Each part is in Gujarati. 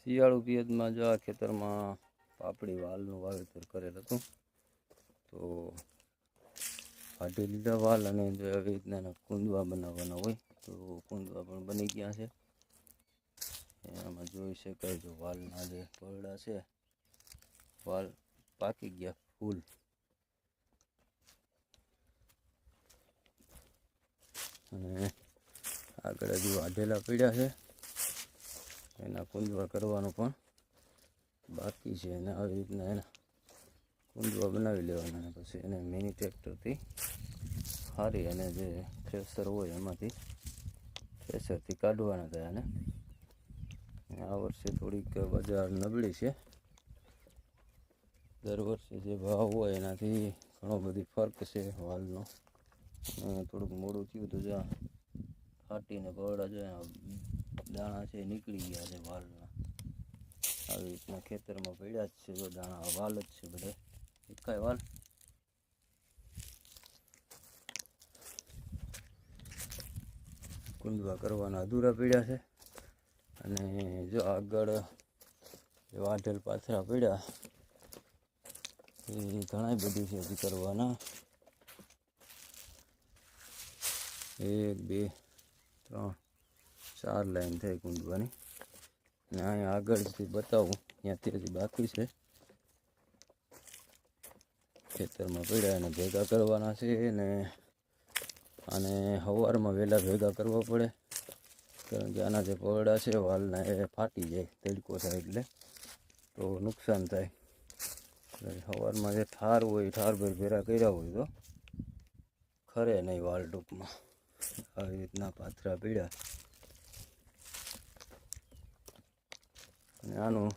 શિયાળુ પિયતમાં જો આ ખેતરમાં પાપડી વાલનું વાવેતર કરેલ હતું, તો કાઢી લીધા વાલ અને જો આવી રીતના કુંદવા બનાવવાના હોય, તો કુંદવા પણ બની ગયા છે. એમાં જોઈ શકાય જો વાલના જે પરડા છે, વાલ પાકી ગયા ફૂલ. અને આગળ હજુ વાઢેલા પડ્યા છે. એના કુંજવા કરવાનું પણ બાકી છે અને આવી રીતના એના કુંજવા બનાવી લેવાના અને પછી એને મિની ટ્રેક્ટરથી હારી અને જે થ્રેસર હોય એમાંથી થ્રેસરથી કાઢવાના થયા અને આ વર્ષે થોડીક બજાર નબળી છે. દર વર્ષે જે ભાવ હોય એનાથી ઘણો બધી ફરક છે વાલનો થોડુંક મોડું થયું તો જ્યાં ફાટીને બરડા જ્યાં. દાણા છે, નીકળી ગયા છે વાલના. આવી રીતના ખેતરમાં પડ્યા જ છે, જો દાણા વાલ જ છે બધા. એકાય વાલ. કુંદવા કરવાના અધૂરા પડ્યા છે. અને જો આગળ વાઢેલ પાથરા પડ્યા, એ ઘણા બધી છે હજી કરવાના. એક, બે, ત્રણ ચાર લાઈન થઈ કુંદવાની અને અહીંયા આગળથી બતાવું ત્યાંથી બાકી છે, ખેતરમાં પડ્યા એને ભેગા કરવાના છે ને, અને સવારમાં વહેલા ભેગા કરવા પડે. કારણ કે આના જે પરડા છે, વાલના એ ફાટી જાય, તડકો થાય એટલે તો નુકસાન થાય. સવારમાં જે ઠાર હોય ઠાર ભર ભેરા કર્યા હોય તો ખરે નહીં વાલ ટૂંકમાં. આવી રીતના પાથરા પીડ્યા. આનું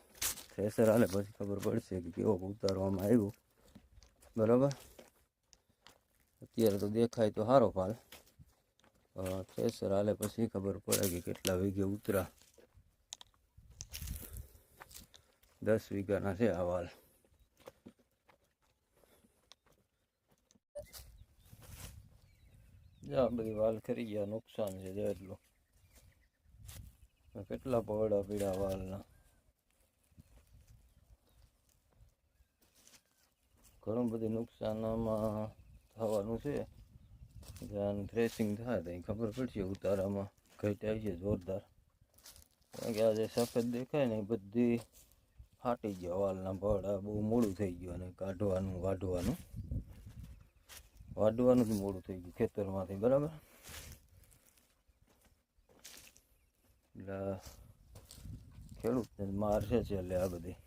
થ્રેસર હાલે પછી ખબર પડશે કે કેવો ઉતારવામાં આવ્યું. બરાબર? અત્યારે તો દેખાય તો સારો ફાલ થ્રેસર હાલે પછી ખબર પડે કે કેટલા વીઘે ઉતરા. દસ વીઘાના છે આ વાલ. જા, બધી વાલ ખરી ગયા, નુકસાન છે એટલું કેટલા પવડા પીડા વાલના. ઘણું બધું નુકસાનમાં થવાનું છે. જ્યાં થ્રેસિંગ થાય તો ખબર પડશે ઉતારામાં. ઘટ આવી છે જોરદાર. કારણ કે આ જે સફેદ દેખાય ને બધી ફાટી ગયા, વાલના પવડા બહુ મોડું થઈ ગયું અને કાઢવાનું, વાઢવાનું. વાઢવાનું જ મોડું થઈ ગયું ખેતરમાંથી, બરાબર? એટલે ખેડૂતને માર છે એટલે આ બધી.